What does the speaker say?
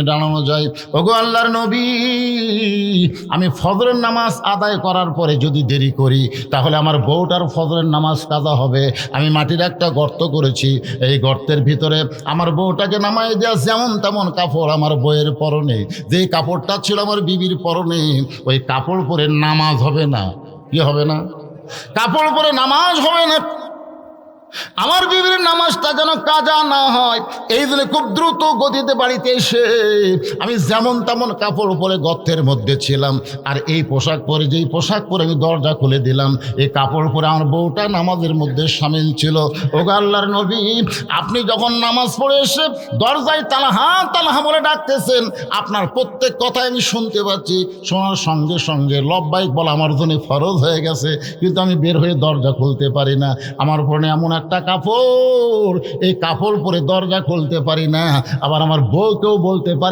পিছনে দাঁড়ানো যায়। ওগো আল্লাহর নবী, আমি ফজরের নামাজ আদায় করার পরে যদি দেরি করি, তাহলে আমার বউটার ফজরের নামাজ কাজা হবে। আমি মাটির একটা গর্ত করেছি, এই গর্তের ভিতরে আমার বউটাকে নামাই দেওয়া যেমন তেমন কাপড় আমার বইয়ের পরনে। যে কাপড়টা ছিল আমার বিবির পরনে, ওই কাপড় পরে নামাজ হবে না। কি হবে না? কাপড় পরে নামাজ হবে না আমার বিবির নামাজটা যেন কাজা না হয়, এই জন্য খুব দ্রুত গতিতে বাড়িতে এসে আমি যেমন তেমন কাপড় পরে গর্তের মধ্যে ছিলাম, আর এই পোশাক পরে, যেই পোশাক পরে আমি দরজা খুলে দিলাম, এই কাপড় পরে আমার বউটা নামাজের মধ্যে সামিল ছিল। ও আল্লাহর নবী, আপনি যখন নামাজ পড়ে এসে দরজায় তালাহা তালাহা বলে ডাকতেছেন, আপনার প্রত্যেক কথাই আমি শুনতে পাচ্ছি। শোনার সঙ্গে সঙ্গে লব্বাইক বলা আমার জন্য ফরজ হয়ে গেছে, কিন্তু আমি বের হয়ে দরজা খুলতে পারি না। আমার ফোনে এমন একটা কাপড়। এই কাপড় পরে দরজা খুলতে পারি না। আবার আমার বউকেও বলতে পারি